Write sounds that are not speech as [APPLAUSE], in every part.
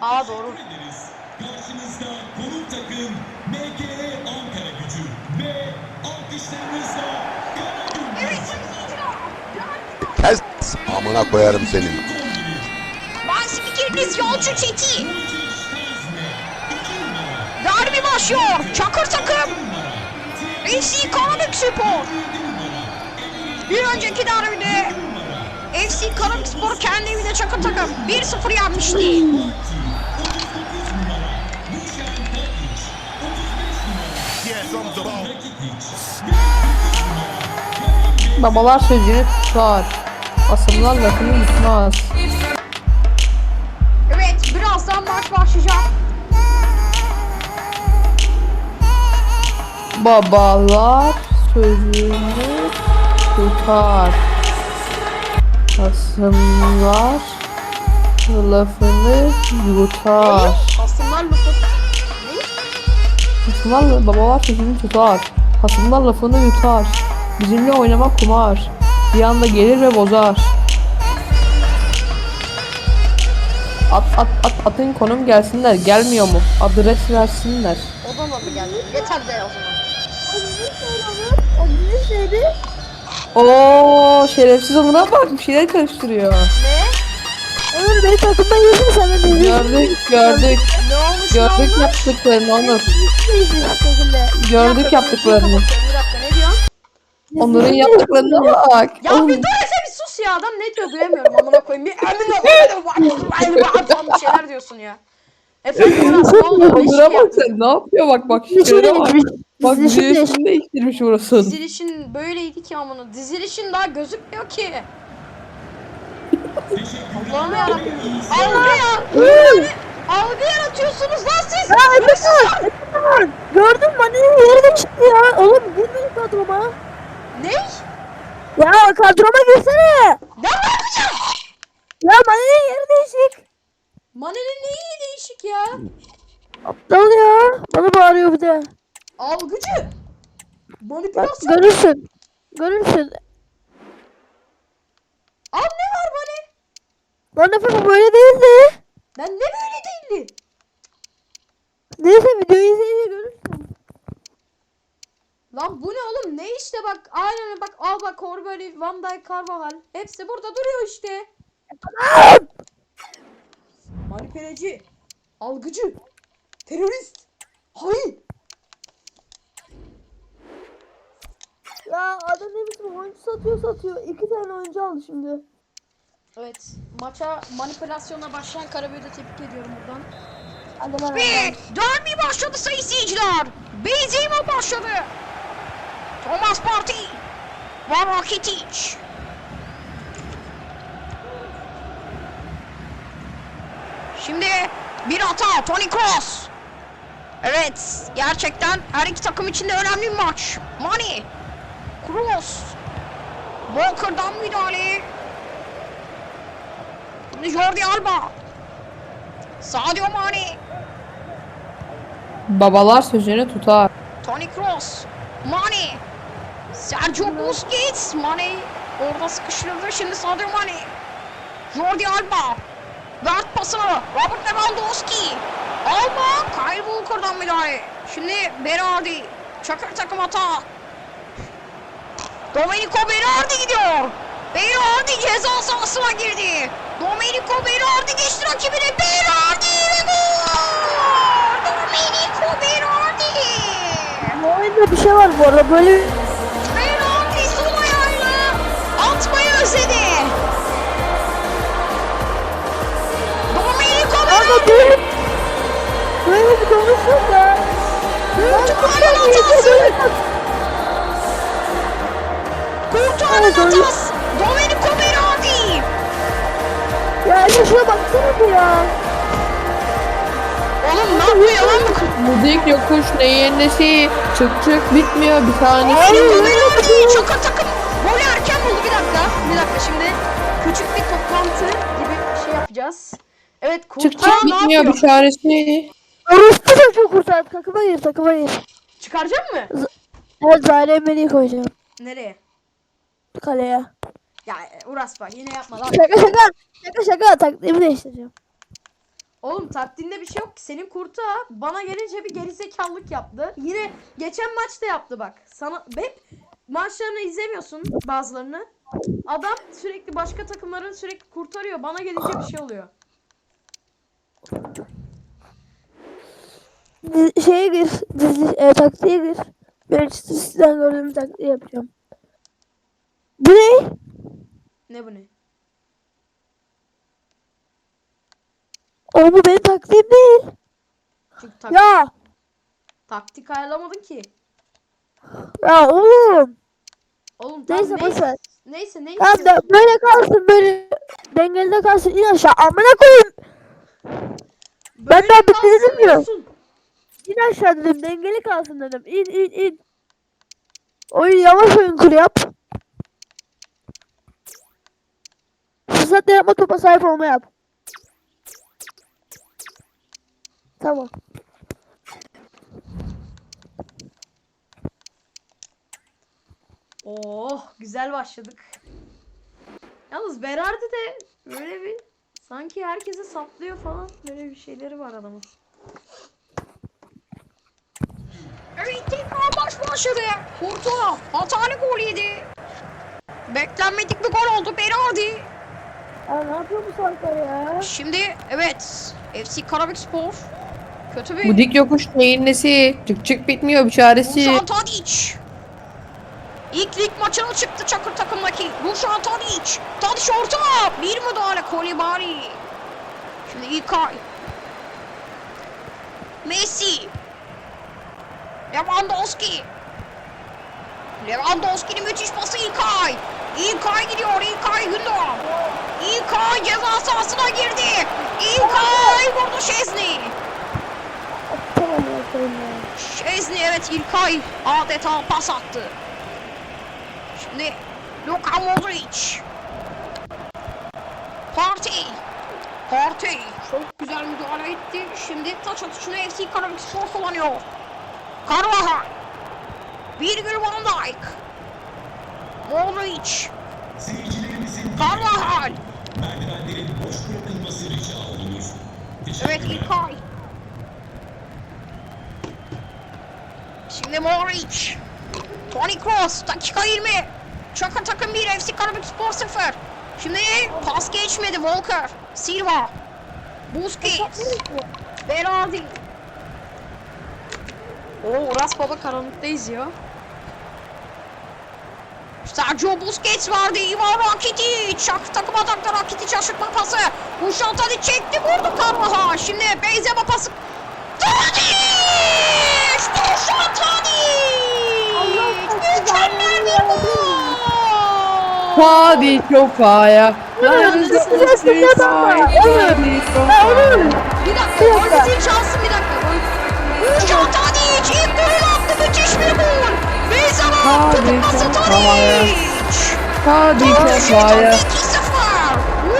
Aa doğru. Karşınızda konuk takım MGE Ankara gücü ve alkışlarınızla Kes. Amına koyarım senin. Ben spikeriniz Yolcu Çeti. Derbi başlıyor. Çakır takım. FC Karabük Spor. Bir önceki derbide FC Karabük Spor kendi evinde Çakır takım 1-0 yenmişti. Babalar sözünü tutar. Asımlar lafını yutmaz. Evet birazdan maç başlayacak. Babalar sözünü tutar. Asımlar lafını yutar. Hasımlar lafı. Hasımlar babalar sözünü tutar. Hasımlar lafını yutar. Bizimle oynamak kumar. Bir anda gelir ve bozar. At at at atın konum gelsinler. Gelmiyor mu? Adres versinler. Odama mı geldi? Yeter de o zaman. Oo şerefsiz amına bak bir şeyler karıştırıyor. Ömür beni takımdan yesin sen de beni. Gördük gördük Ne olmuş gördük olmuş? yaptıklarını Onur. takımda. Gördük yaptıklarını. Bir dakika ne diyorsun? Onların yaptıklarına bak. Ya Oğlum, bir dur Efe bir sus ya adam ne diyor duyamıyorum amına koyayım. Bir amına koyayım. falan bir şeyler diyorsun ya. Efe biraz ne oluyor? Ne Onur'a şey bak yaptın? sen ne yapıyor bak bak şöyle bak. Bak düğüsünü değiştirmiş burası. Dizilişin böyleydi ki amına. Dizilişin daha gözükmüyor ki. Allah'ım yarabbim. Algı ya. Yani algı yaratıyorsunuz lan siz. Hırsızlar. Gördün mü annenin yeri de çıktı ya. Oğlum gir benim kadroma. Ne? Ya kadroma girsene. Ne yapacağım? Ya annenin yeri değişik. Mane'nin neyi değişik ya? Aptal ya. Bana bağırıyor bir de. Algıcı. Bak Manipülasyon. görürsün. Görürsün. Al ne var Mane? Lan efendim böyle değildi. Ben ne böyle değildi? Neyse videoyu izleyince görürsün. Lan bu ne oğlum? Ne işte bak aynen bak al bak Corbelli, Van Dijk, Carvajal. Hepsi burada duruyor işte. [LAUGHS] Manipüleci, algıcı, terörist, hain. Ya adam ne biçim oyuncu satıyor satıyor. İki tane oyuncu aldı şimdi. Evet maça manipülasyona başlayan Karabüyü tebrik ediyorum buradan. Bana. Ve derbi başladı sayın seyirciler. Benzema başladı. Thomas Partey ve Rakitic. Şimdi bir hata Toni Kroos. Evet gerçekten her iki takım için de önemli bir maç. Mane. Kroos. Walker'dan müdahale. Jordi Alba. Sadio Mane. Babalar sözünü tutar. Toni Kroos, Mane, Sergio Busquets, Mane. Orada sıkıştırıldı şimdi Sadio Mane, Jordi Alba, Vert pasını, Robert Lewandowski, Alba, Kyle Walker'dan müdahale, şimdi Berardi, Çakır takım hata, Domenico Berardi gidiyor, Berardi ceza sahasına girdi, Domenico Berardi geçti rakibine, Berardi ve gol! Domenico Berardi! Bu oyunda bir şey var bu arada böyle Berardi sol ayağıyla atmayı özledi. Domenico Berardi böyle böyle bir konuşuyor ya. Kurtuğan'ın hatası. Kurtuğan'ın hatası. Domenico Berardi. Efe şuna baksana bir ya. Oğlum ne yapıyor lan bu? Muzik yokuş neyin nesi çık çık bitmiyor bir tanesi. Berardi çok takım. Golü erken buldu bir dakika. Bir dakika şimdi küçük bir toplantı gibi bir şey yapacağız. Evet Çık çık ne bitmiyor bir çaresi. Orospu da çok kurtar. Takıma gir takıma gir. Çıkaracak mı? Evet Zahra koyacağım. Nereye? Kaleye. Ya Uras bak yine yapma lan. Şaka şaka. Şaka şaka taktiğimi değiştireceğim. Oğlum taktiğinde bir şey yok ki. Senin kurta bana gelince bir gerizekalılık yaptı. Yine geçen maçta yaptı bak. Sana hep maçlarını izlemiyorsun bazılarını. Adam sürekli başka takımların sürekli kurtarıyor. Bana gelince bir şey oluyor. Dizi- şeye gir. Dizi, e, taktiğe gir. Manchester City'den gördüğüm taktiği yapacağım. Bu ne? Ne bu ne? O bu benim taktiğim değil. Çünkü tak- Ya. taktik ayarlamadın ki. Ya oğlum. Oğlum tamam Neyse boşver. Neyse neyse. Ya da böyle kalsın böyle dengeli kalsın in aşağı amına koyayım ben daha bitirdim ya. diyorsun. in aşağı dedim dengeli kalsın dedim in in in oyun yavaş oyun kur yap fırsat yaratma topa sahip olma yap tamam Oh güzel başladık. Yalnız Berardi de böyle bir sanki herkese saplıyor falan böyle bir şeyleri var adamın. Evet tekrar baş başladı. Kurtuğa hatalı gol yedi. Beklenmedik bir gol oldu Berardi. Ya ne yapıyor bu salaklar ya Şimdi evet FC Karabük Spor. Kötü bir Bu dik yokuş neyin nesi? Çık çık bitmiyor bir çaresi. Dušan Tadić. İlk lig maçına çıktı Çakır takımdaki Dušan Tadić. Tadić orta. Bir müdahale Kolibari. Şimdi İlkay. Messi. Lewandowski. Lewandowski'nin müthiş pası İlkay. İlkay gidiyor. İlkay Gündoğan. İlkay ceza sahasına girdi. İlkay vurdu Şezni. Şezni evet İlkay adeta pas attı. Şimdi Luka Modric. Partey. Partey çok güzel müdahale etti. Şimdi taç atışını FC Karabük Spor kullanıyor. Carvajal. Bir gün Van Dijk. Modric. Seyircilerimizin Merdivenlerin boş bırakılması rica olunur. Evet İlkay. Şimdi Modric. Toni Kroos dakika 20. Çakır takım 1 FC Karabük Spor 0. Şimdi pas geçmedi Walker. Silva. Busquets. Berardi. Oo Uras Baba karanlıktayız ya. Sergio Busquets vardı. Ivan Rakitic. Çakır takım atakta Rakitic aşırtma pası. Uşan Tadic çekti vurdu Karvaha. Şimdi Benzema pası. Tadic! Uşan Tadic! Mükemmel bir gol! Hadi çok aya. Neredesin? Neredesin? Neredesin? Ya oğlum Bir dakika, dakika. zil çalsın bir dakika.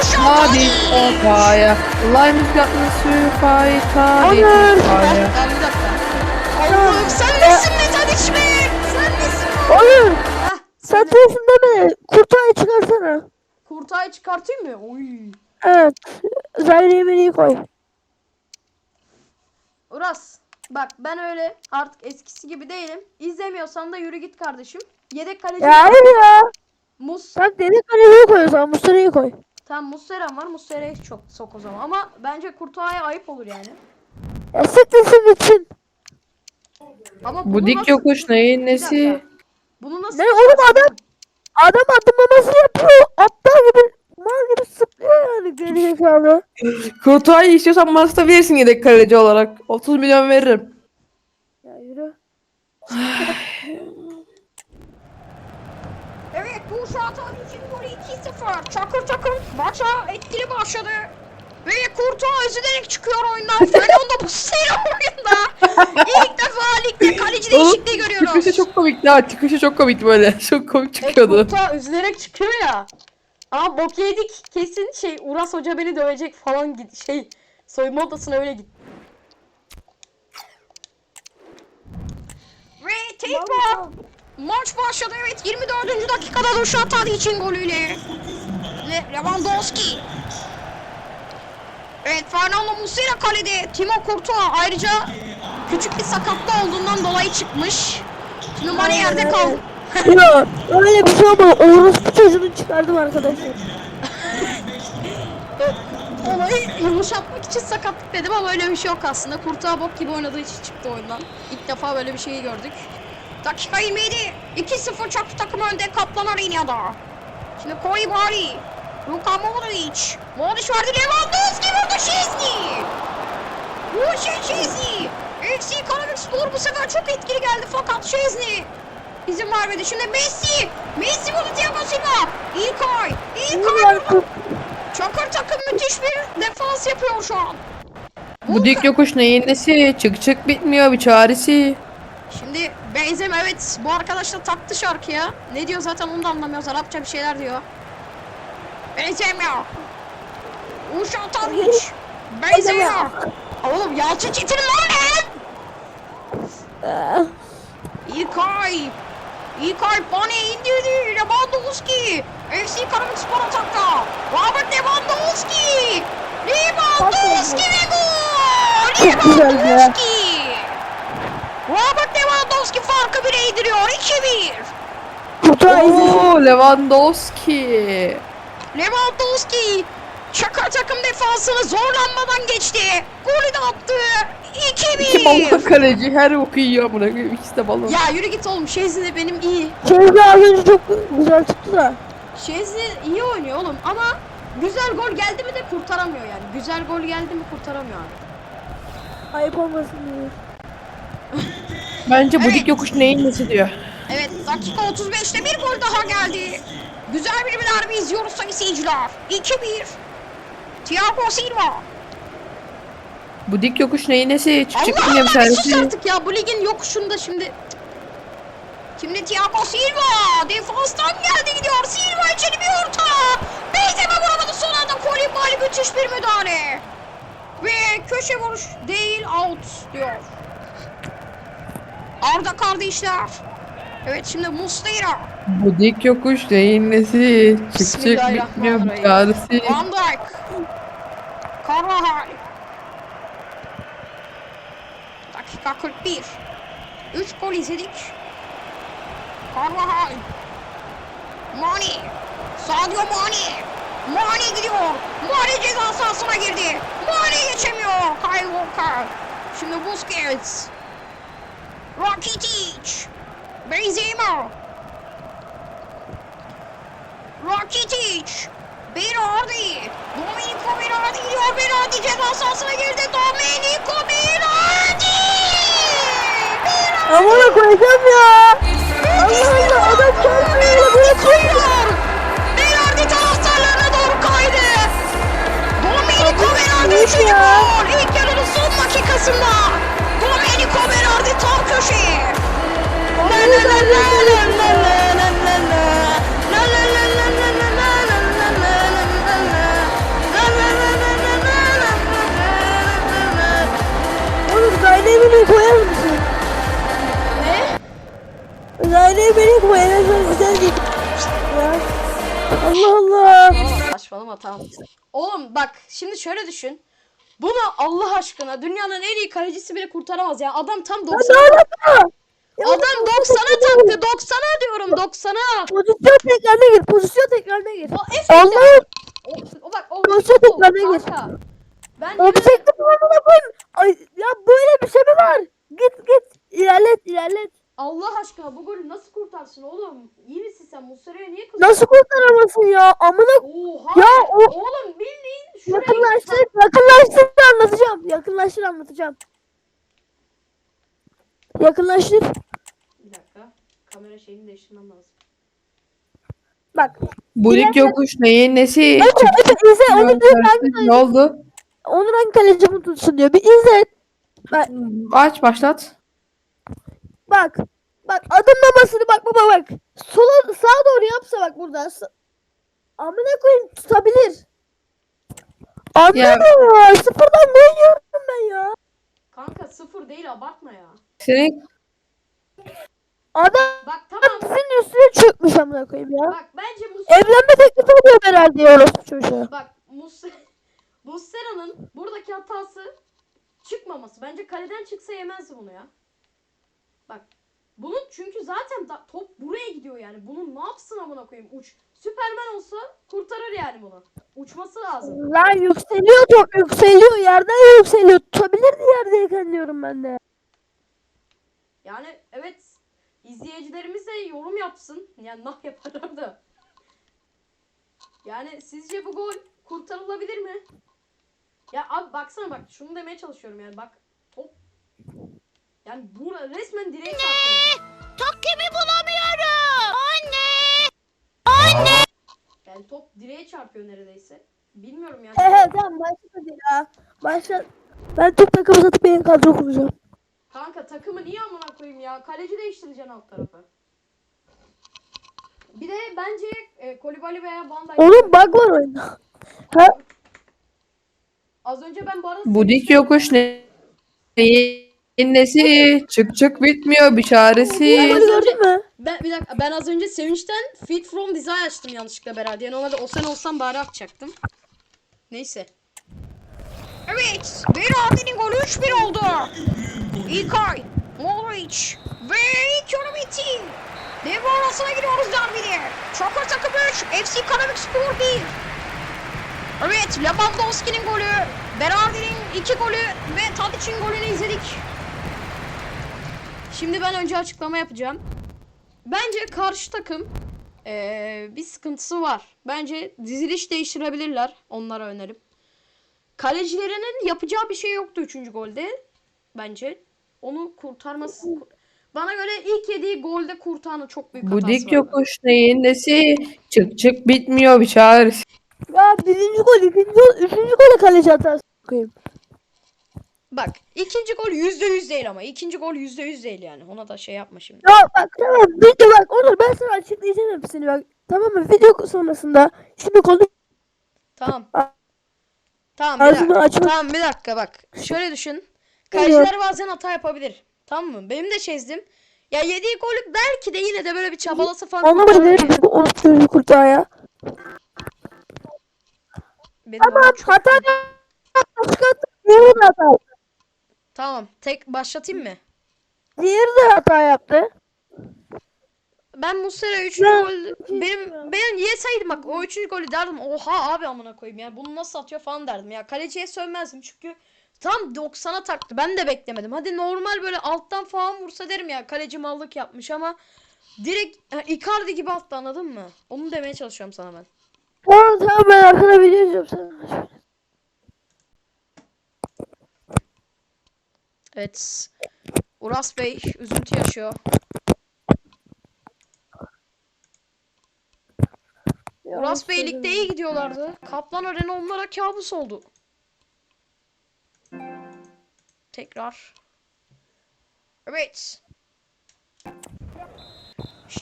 Uşan Hadi Tadic. çok aya. Lime's got me super Hadi Onur. çok aya. Ya bir dakika. Allah'ım sen nesin Tadic be? Sen nesin? oyun Hah, satıyorsun deme kurtayı çıkarsana Kurtayı çıkartayım mı? Oy. evet Zahir Emery'i koy Uras bak ben öyle artık eskisi gibi değilim. İzlemiyorsan da yürü git kardeşim. Yedek kaleci ya hayır ya Mus. Bak deli kaleciyi koy o zaman Muslera'yı koy Tam Muslera'm var. Muslera'yı çok sok o zaman. Ama bence Kurtay'a ayıp olur yani. Ya siktirsin gitsin Ama Bu dik nasıl- yokuş neyin Bir nesi? Bunu nasıl Ne oğlum adam Adam adımlaması yapıyor aptal gibi mal gibi sıplıyor yani gerizekalı Kurtay istiyorsan Mars'ta verirsin yedek kaleci olarak. 30 milyon veririm. Ya yürü [SIGHS] Evet bu Şatan için golü 2-0. Çakır takım maça etkili başladı. Ve Kurtuğa üzülerek çıkıyor oyundan. Fernando [LAUGHS] Muslera oyunda. İlk defa ligde kaleci değişikliği görüyoruz. Çıkışı çok komikti ha. Çıkışı çok komik böyle. [LAUGHS] Çok komik çıkıyordu. Kurta üzülerek çıkıyor ya. Aa bok yedik. Kesin şey Uras Hoca beni dövecek falan git şey soyunma odasına öyle git. Ve tekrar maç başladı. Evet 24. dakikada Dušan için golüyle. Le Lewandowski. Evet Fernando Muslera kalede. Timo Courtois ayrıca küçük bir sakatlı olduğundan dolayı çıkmış. Şimdi Mane yerde kaldı. Ya öyle bir şey olmadı. Orospu çocuğunu çıkardım arkadaşlar. [LAUGHS] Olayı yumuşatmak için sakatlık dedim ama öyle bir şey yok aslında. Kurtağı bok gibi oynadığı için çıktı oyundan. İlk defa böyle bir şeyi gördük. Dakika 27. 2-0 çaktı takım önde Kaplan Arena'da. Şimdi Koulibaly. Luka Modric. Modric verdi Lewandowski vurdu Şezni. Bu şey Şezni. Eksi Karabük Spor bu sefer çok etkili geldi fakat Şezni izin vermedi. Şimdi Messi. Messi vurdu Thiago Silva. İlkay. İlkay vurdu. Çakır takım müthiş bir defans yapıyor şu an. Bu dik yokuş neyin nesi? Çık çık bitmiyor bir çaresi. Şimdi Benzema evet bu arkadaş da taktı şarkıya. Ne diyor zaten onu da anlamıyoruz. Arapça bir şeyler diyor. Benzema. Uşan Tadic. Benzema. Oğlum Yalçın Çetin lan lan. İlkay. İlkay Bane indirdi. Lewandowski. FC Karabük Spor atakta. Robert Lewandowski. Lewandowski ve gol. Çok güzel be. Lewandowski. Robert Lewandowski farkı bire indiriyor. 2-1. Kurtar Oo Lewandowski. Lewandowski Çakar takım defansını zorlanmadan geçti. Golü de attı. İki balon 2-1. [LAUGHS] kaleci her oku yiyor amına koyayım ikisi de balon. Ya yürü git oğlum. Şezli de benim iyi. Şevki az önce çok güzel tuttu da. Şezli iyi oynuyor oğlum ama güzel gol geldi mi de kurtaramıyor yani. Güzel gol geldi mi kurtaramıyor abi. Ayıp olmasın diye. [LAUGHS] Bence bu Evet. dik yokuş neyin nesi diyor. Evet dakika 35'te bir gol daha geldi. Güzel bir derbi izliyoruz sayın seyirciler. 2-1. Thiago Silva. Bu dik yokuş neyin nesi? Çık çık Allah bitmiyor bir Allah bir sus artık ya bu ligin yokuşunda şimdi. Şimdi Thiago Silva defanstan geldi gidiyor. Silva içeri bir orta. Benzema vuramadı son anda. Koulibaly müthiş bir müdahale. Ve köşe vuruş değil out diyor. Arda kardeşler. Evet şimdi Muslera. Bu dik yokuş neyin nesi? Çık çık bitmiyor bir Bismillahirrahmanirrahim. Van Dijk. Carvajal. Dakika 41. 3 gol izledik. Carvajal. Mane. Sadio Mane. Mane gidiyor. Mane ceza sahasına girdi. Mane geçemiyor. Kyle Walker. Şimdi Busquets. Rakitic. Benzema. Rakitic. Berardi. Domenico Berardi gidiyor. Berardi ceza sahasına girdi. Domenico Berardi. Amına koyacağım ya. Allah Allah adam çarpıyor. Buraya koyuyor. Bir yerde taraftarlarına doğru kaydı. Domenico Berardi üçüncü gol. İlk yarının son dakikasında. Domenico Berardi tam köşeye. La la la la la la. Tamam. Oğlum bak şimdi şöyle düşün. Bunu Allah aşkına dünyanın en iyi kalecisi bile kurtaramaz ya. Adam tam Ne 90'a alaka? Ya Adam 90'a taktı. 90'a diyorum 90'a. Pozisyon tekrarına gir. Pozisyon tekrarına gir. Allah'ım. o, bak o Pozisyon tekrarına gir. Ben Objektif amına koyayım. Ay ya böyle bir şey mi var? Git git. İlerlet ilerlet. Allah aşkına bu golü nasıl kurtarsın oğlum? İyi misin sen? Muslera'ya niye kızıyorsun? Nasıl kurtaramazsın ya? Amına Oha. Ya o- Oğlum bildiğin şuraya yakınlaştır. Yakınlaştır anlatacağım. Yakınlaştır anlatacağım. Yakınlaştır. Bir dakika. Kamera şeyini değiştirmem lazım. Bak. Bu dik yokuş neyin nesi? Efe, Çık izle. Onu diyor. Ne oldu? Onur hangi kaleci tutsun diyor. Bir izle. Bak. Aç başlat. Bak. Bak adımlamasını bak baba bak. Sola sağa doğru yapsa bak buradan. Amına koyayım tutabilir. Anladın mı? Sıfırdan gol yiyorum ben ya. Kanka sıfır değil abartma ya. Senin Adam Bak tamam. sizin üstüne çökmüş amına koyayım ya. Bak bence Muslera Evlenme teklifi oluyor herhalde ya orospu çocuğu. Bak Muslera Bussera'nın buradaki hatası çıkmaması. Bence kaleden çıksa yemezdi bunu ya. Bak. Bunun çünkü zaten da- top buraya gidiyor yani. Bunun ne yapsın amına koyayım? Uç. Süpermen olsa kurtarır yani bunu. Uçması lazım. Lan yükseliyor top yükseliyor yerden yükseliyor. Tutabilirdi yerdeyken diyorum ben de. Yani evet izleyicilerimiz de yorum yapsın. Yani nah [LAUGHS] yaparlar da. Yani sizce bu gol kurtarılabilir mi? Ya abi baksana bak şunu demeye çalışıyorum yani bak yani bu resmen direğe çarpıyor. Takimi bulamıyorum. Yani top direğe çarpıyor neredeyse. Bilmiyorum yani. Ehe tamam başladı ya. Başla. Ben top takımı satıp benim kadro kuracağım. Kanka takımı niye amına koyayım ya? Kaleci değiştireceksin alt tarafı. Bir de bence e, Kolibali veya Van Dijk. Onun bug var oyunda. Ha? Az önce ben bu arada Bu dik sevinçten- yokuş ne? Nesi? Çık çık bitmiyor bir çaresi. Golü gördün mü? Ben bir dakika ben az önce sevinçten Fit From Desire açtım yanlışlıkla beraber. Yani normalde o sen olsam bari atacaktım. Neyse. Evet. Berardi'nin golü 3-1 oldu. İlkay, Modric ve bitti. Devre arasına giriyoruz derbide. Çakır takımı 3, FC Karabük Spor 1. Evet, Lewandowski'nin golü, Berardi'nin iki golü ve Tadic'in golünü izledik. Şimdi ben önce açıklama yapacağım. Bence karşı takım eee, bir sıkıntısı var. Bence diziliş değiştirebilirler onlara önerim. Kalecilerinin yapacağı bir şey yoktu 3. golde. Bence onu kurtarması bana göre ilk yediği golde kurtarını çok büyük Bu hatası dik vardı. yokuş neyin nesi? Çık çık bitmiyor bir çaresi. Ya birinci gol, ikinci gol, üçüncü gole kaleci hatası koyayım. Bak ikinci gol %100 değil ama ikinci gol %100 değil yani. Ona da şey yapma şimdi. Ya bak tamam video bak Onur ben sana açıklayacağım hepsini bak. Tamam mı? Video sonrasında şimdi konu Tamam. Tamam bir Ağzını dakika. açma. Tamam bir dakika bak. Şöyle düşün. Kaleciler bazen hata yapabilir. Tamam mı? Benim de çizdim. Ya yediği golü belki de yine de böyle bir çabalası falan. anlamadım ne bu onu çocuğu kurtar ya. Benim Tamam hata başka diğeri de hata. Tamam. Tek başlatayım mı? Diğeri de hata yaptı. Ben Muslera 3. Ya, gol benim ben yeseydim bak o 3. golü derdim. Oha abi amına koyayım ya. Bunu nasıl atıyor falan derdim. Ya kaleciye sövmezdim çünkü tam 90'a taktı. Ben de beklemedim. Hadi normal böyle alttan falan vursa derim ya kaleci mallık yapmış ama direkt ha, Icardi gibi attı anladın mı? Onu demeye çalışıyorum sana ben. Tamam tamam ben arkada video izliyorum sana. Evet. Uras Bey üzüntü yaşıyor. Uras Bey ligde iyi gidiyorlardı. Kaplan Arena onlara kabus oldu. Tekrar. Evet.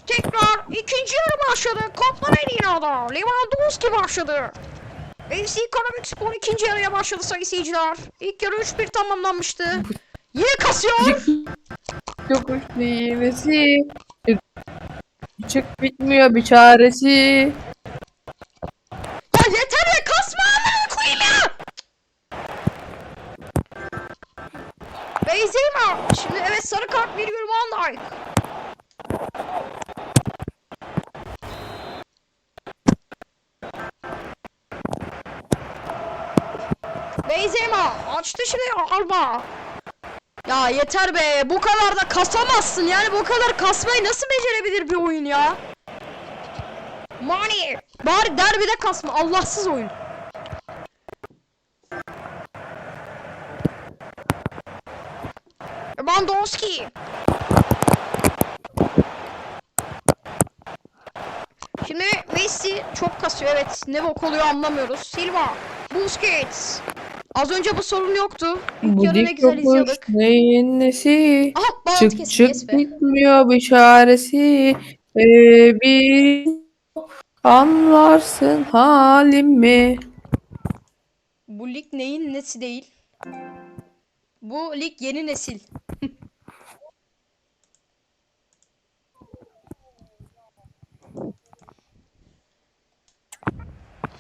Tekrar ikinci yarı başladı. Kaplan Arena'da. Lewandowski başladı. FC Karabük Spor ikinci yarıya başladı sayın seyirciler. İlk yarı 3-1 tamamlanmıştı. Yine kasıyor. Yokuş neyin nesi? Çık bitmiyor bir çaresi. Ya yeter ya kasma amına koyayım ya. Benzema. Şimdi evet sarı kart veriyor Van Dijk. Benzema açtı şimdi Alba. Ya yeter be. Bu kadar da kasamazsın. Yani bu kadar kasmayı nasıl becerebilir bir oyun ya? Mani. Bari derbide kasma. Allahsız oyun. Lewandowski. Şimdi Messi çok kasıyor evet. Ne bok oluyor anlamıyoruz. Silva. Busquets. Az önce bu sorun yoktu. Bu yarı ne dik güzel yokuş izliyorduk. neyin nesi? Aha bağlantı Çık kesildi. çık be. bitmiyor bir çaresi. Ee, bir anlarsın halimi. Bu lig neyin nesi değil? Bu lig yeni nesil. [LAUGHS]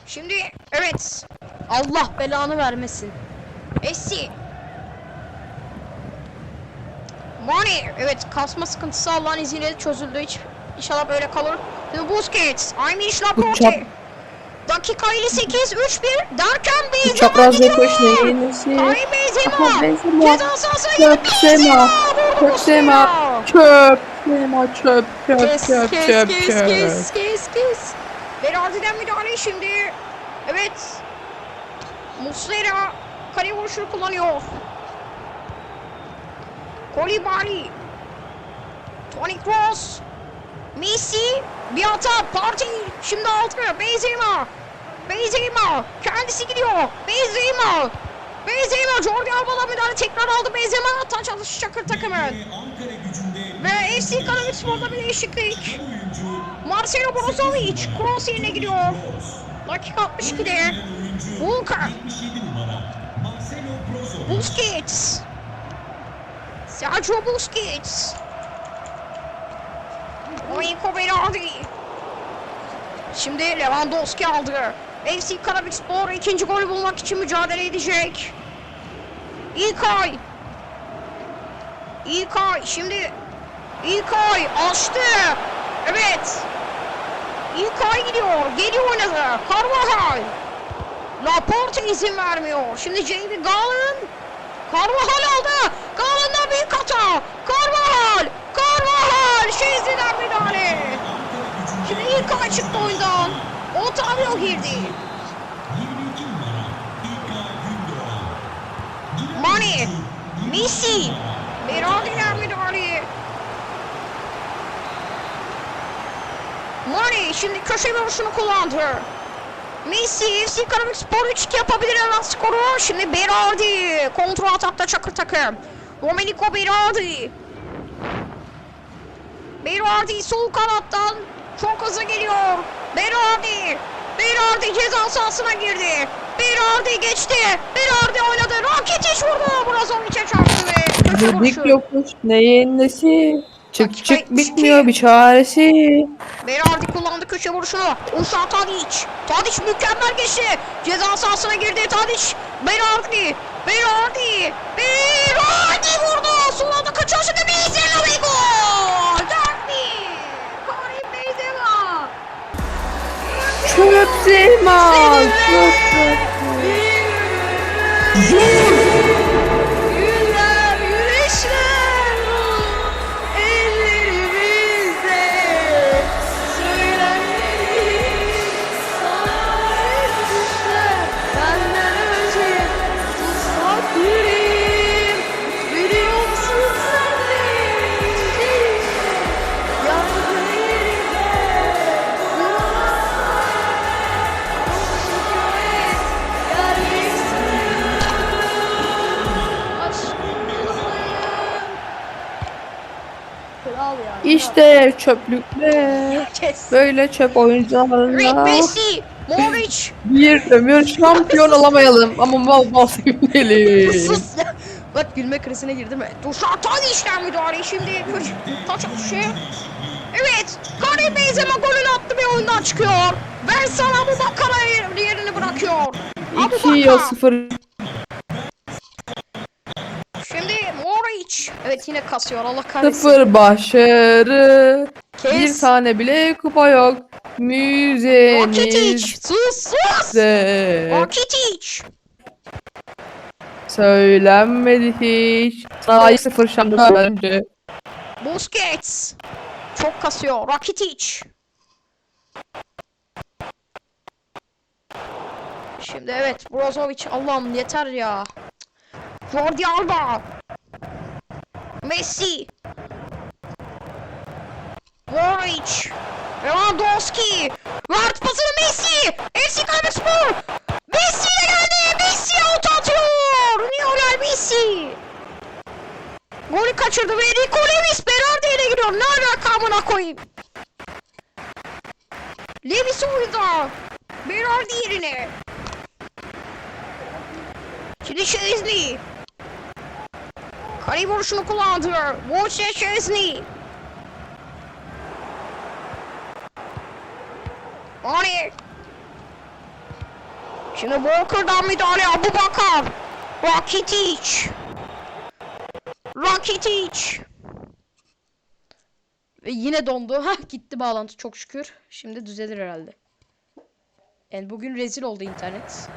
Şimdi evet. Allah belanı vermesin. Messi. Mane. Evet kasma sıkıntısı Allah'ın izniyle çözüldü. Hiç, inşallah böyle kalır. Busquets. Aymiş Laporte. Dakika 58 3-1 derken Bu Benzema çapraz yapış neyin nesi? Karim Benzema. Benzema. Ceza sahasına gidip Sema. vurdu Çöp Sema. Çöp çöp çöp Kes çöp kes çöp kes çöp. kes kes kes. Berardi'den müdahale şimdi. Evet. Muslera kale vuruşunu kullanıyor. Kolibali. Toni Kroos. Messi. Bir hata. Parti. Şimdi altı. Benzema. Benzema. Kendisi gidiyor. Benzema. Benzema. Jordi Alba'la müdahale tekrar aldı. Benzema. Taç alışı Çakır takımı. Ve Ankara gücünde Ve FC Karabükspor'da bir değişiklik. Marcelo Brozovic Kroos yerine gidiyor. Dakika 62'de oyuncu Walker, 77 numara Marcelo Brozovic. Busquets, Sergio Busquets, Moiko Berardi. Şimdi Lewandowski aldı. FC Karabükspor ikinci golü bulmak için mücadele edecek. İlkay. İlkay şimdi İlkay açtı. Evet. İlkay gidiyor. Geliyor oynadı. Carvajal. Laporte izin vermiyor. Şimdi Jamie Gallen. Carvajal aldı. Gallen'dan büyük hata. Carvajal. Carvajal. Şezi'den müdahale. Şimdi İlkay çıktı oyundan. Otavio girdi. 22 numara İlkay Gündoğan. Mane. Messi. Berardi'den müdahale. Mane şimdi köşe vuruşunu kullandı. Messi FC Karabükspor 3-2 yapabilir hemen skoru. Şimdi Berardi kontra atakta çakır takım. Domenico Berardi. Berardi sol kanattan çok hızlı geliyor. Berardi. Berardi ceza sahasına girdi. Berardi geçti. Berardi oynadı. Rakitic vurdu. Brazovic'e çarptı ve köşe vuruşu. yokuş neyin nesi? Çık Dakika çık 72. bitmiyor bir çaresi. Berardi kullandı köşe vuruşunu. Uşa Tadic. Tadic mükemmel geçti. Ceza sahasına girdi Tadic. Berardi. Berardi. Berardi vurdu. Son anda kaçıyor şimdi Benzema ve gol. Derbi. Karim Benzema. Çöp Sema. Çöp çöp. İşte çöplükte Kes. böyle çöp Modric. bir ömür şampiyon olamayalım ama bol bol sevinelim. Bak gülme krizine girdi mi? Duşar Tadic'ten müdahale şimdi. Taç atışı. Evet. Karim Benzema golünü attı ve oyundan çıkıyor. Ben sana bu bakara yerini bırakıyor. Abu 2 yıl Bakar. 0 Evet yine kasıyor Allah kahretsin. 0 başarı. Bir Kes. tane bile kupa yok. Rakitic. Müzenizde. Sus sus. Rakitic. Söylenmedi hiç. Sana 0 şampiyon bence. Busquets. Çok kasıyor. Rakitic. Şimdi evet Brozovic Allah'ım yeter ya. Jordi Alba. Messi. Modric. Lewandowski. Vart pasını Messi. FC Karabükspor. Messi ile geldi. Messi out atıyor. Lionel Messi. Golü kaçırdı ve Rico Lewis Berardi ile giriyor. Ne alaka amına koyayım. Lewis oyunda. Berardi yerine. Şimdi Şezli. Kale vuruşunu kullandı. Wojciech Şezli. Mane. Şimdi Walker'dan müdahale Abu Bakar. Rakitic. Rakitic. Ve yine dondu. Hah gitti bağlantı çok şükür. Şimdi düzelir herhalde. Yani bugün rezil oldu internet.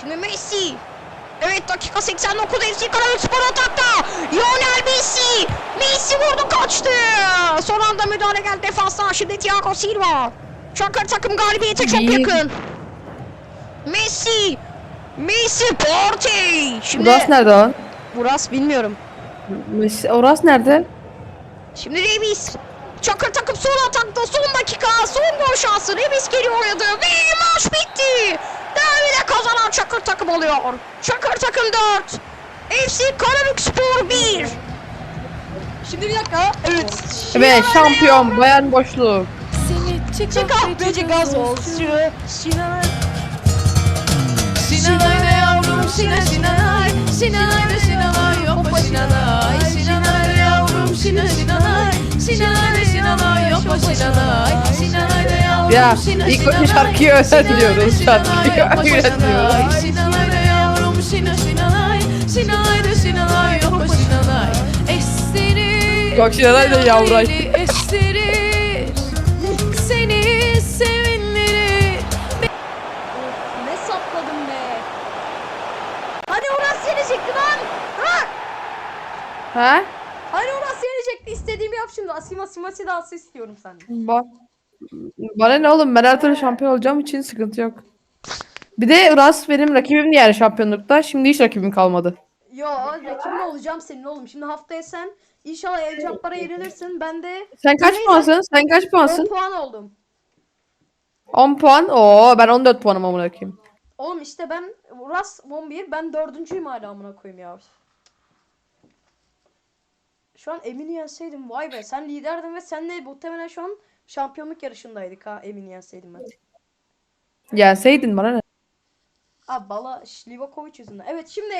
Şimdi Messi. Evet dakika 89 FC Karabükspor atakta. Lionel Messi. Messi vurdu kaçtı. Son anda müdahale geldi defanstan. Şimdi Thiago Silva. Çakır takım galibiyete çok yakın. Messi. Messi Partey. Şimdi Uras nerede o? Buras bilmiyorum. Messi- Uras nerede? Şimdi Revis. Çakır takım son atakta son dakika son gol şansı. Revis geliyor oynadı ve maç bitti. Derbide kazanan Çakır takım oluyor. Çakır takım 4. FC Karabükspor 1. Şimdi bir dakika. Evet. Ve şampiyon bayan boşluğu. Çık kahveci gazoz. Sinan Sinanay da yavrum Sinan Sinanay Sinanay da Sinanay yok mu Sinanay Sinanay da yavrum Sinan Sinanay Da da yavrum Ya Sinan ilk Sinanay şarkıyı öğreniyoruz. Şarkıyı öğreniyoruz. Da yavrum Sinanay Sinanay da yavray. Eli Estirir Seni sevindirir Ne sapladım be. Uras yenecekti lan. Ha? Ha? Hani Uras yenecekti. İstediğimi yap şimdi. Asim asim asim dansı istiyorum senden. Ba Bana ne oğlum ben her türlü şampiyon olacağım için sıkıntı yok. Bir de Uras benim rakibimdi yani şampiyonlukta. Şimdi hiç rakibim kalmadı. Yo rakibin olacağım senin oğlum. Şimdi haftaya sen inşallah El Cabbar'a yenilirsin. Ben de Sen kaç Neyse. puansın? Sen kaç 10 puansın? puan oldum. 10 puan. Oo ben 14 puanım amına koyayım. Oğlum işte ben Uras 11 ben dördüncüyüm hala amına koyayım ya. Şu an Emin'i yenseydim vay be sen liderdin ve senle muhtemelen şu an şampiyonluk yarışındaydık ha Emin'i yenseydim ben. Gelseydin bana ne? Abi Bala Livakovic yüzünden. Evet şimdi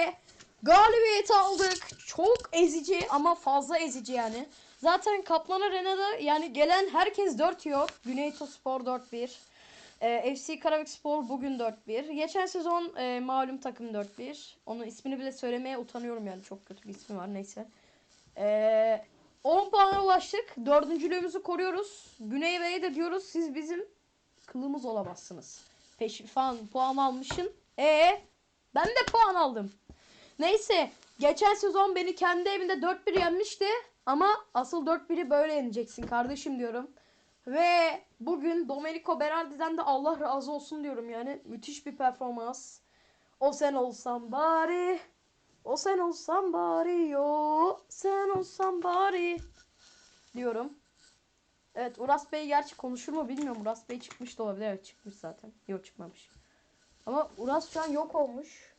galibiyet aldık. Çok ezici ama fazla ezici yani. Zaten Kaplan Arena'da yani gelen herkes 4 yiyor. Güneyto Spor 4-1. Ee, FC Karabükspor bugün 4-1. Geçen sezon e, malum takım 4-1. Onun ismini bile söylemeye utanıyorum yani. Çok kötü bir ismi var neyse. Ee, 10 puana ulaştık. Dördüncülüğümüzü koruyoruz. Güney Bey'e de diyoruz siz bizim kılımız olamazsınız. Peş falan puan almışsın. E ben de puan aldım. Neyse geçen sezon beni kendi evinde 4-1 yenmişti. Ama asıl 4-1'i böyle yeneceksin kardeşim diyorum. Ve bugün Domenico Berardi'den de Allah razı olsun diyorum yani. Müthiş bir performans. O sen olsan bari. O sen olsan bari yo. Sen olsan bari. Diyorum. Evet Uras Bey gerçi konuşur mu bilmiyorum. Uras Bey çıkmış da olabilir. Evet çıkmış zaten. Yok çıkmamış. Ama Uras şu an yok olmuş.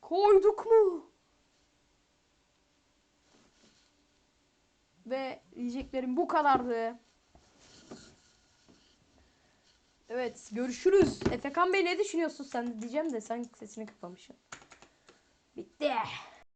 Koyduk mu? Ve diyeceklerim bu kadardı. Evet görüşürüz. Efekan Bey ne düşünüyorsun sen diyeceğim de sen sesini kapamışsın. Bitti.